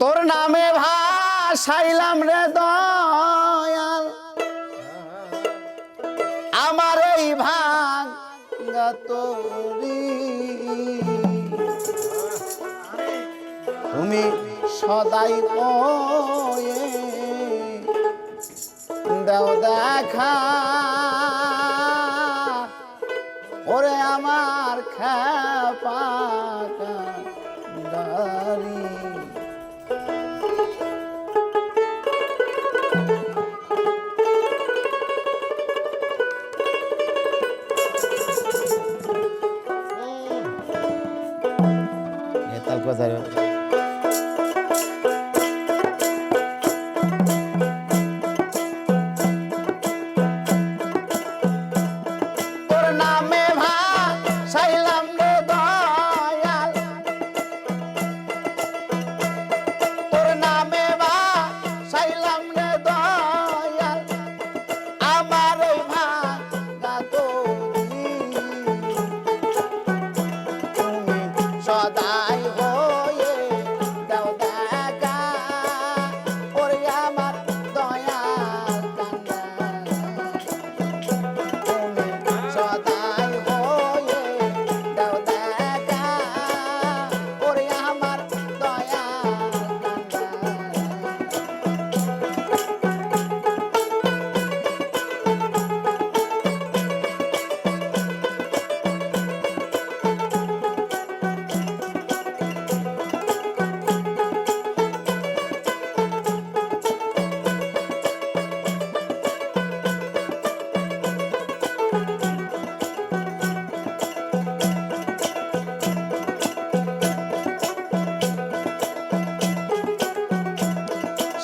তোর নামে ভাসাইলাম রে দয়াল। আমার এই ভাগ তোরি তুমি সদাই কয়ে দেখা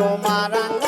kumaran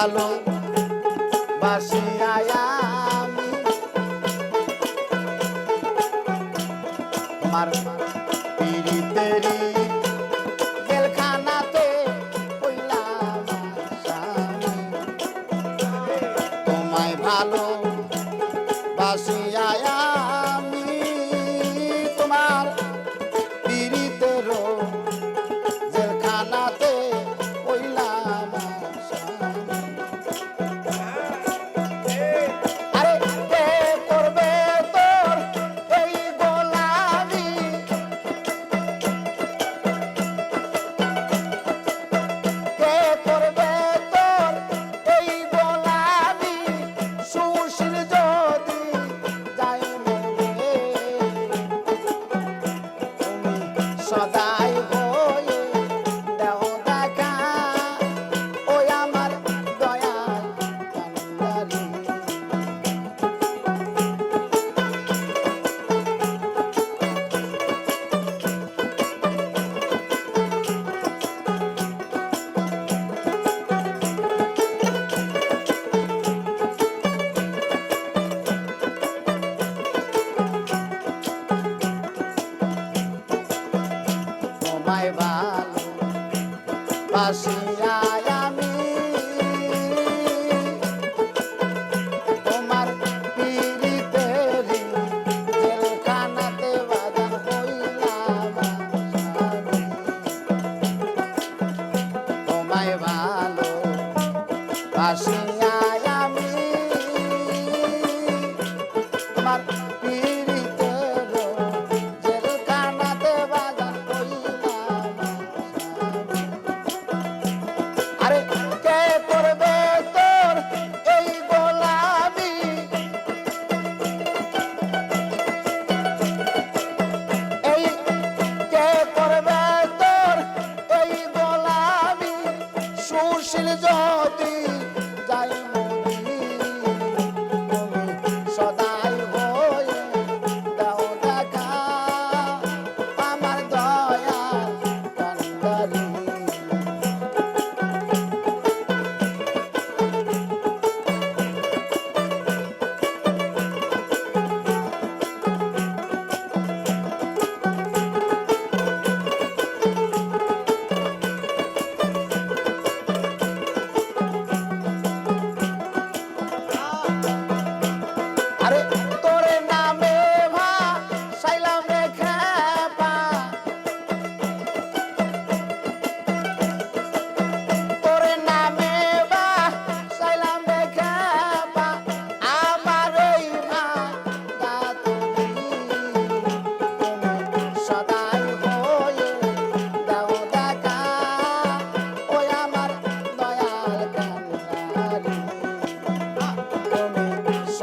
ভালো বাসিয়া আমি। তোমার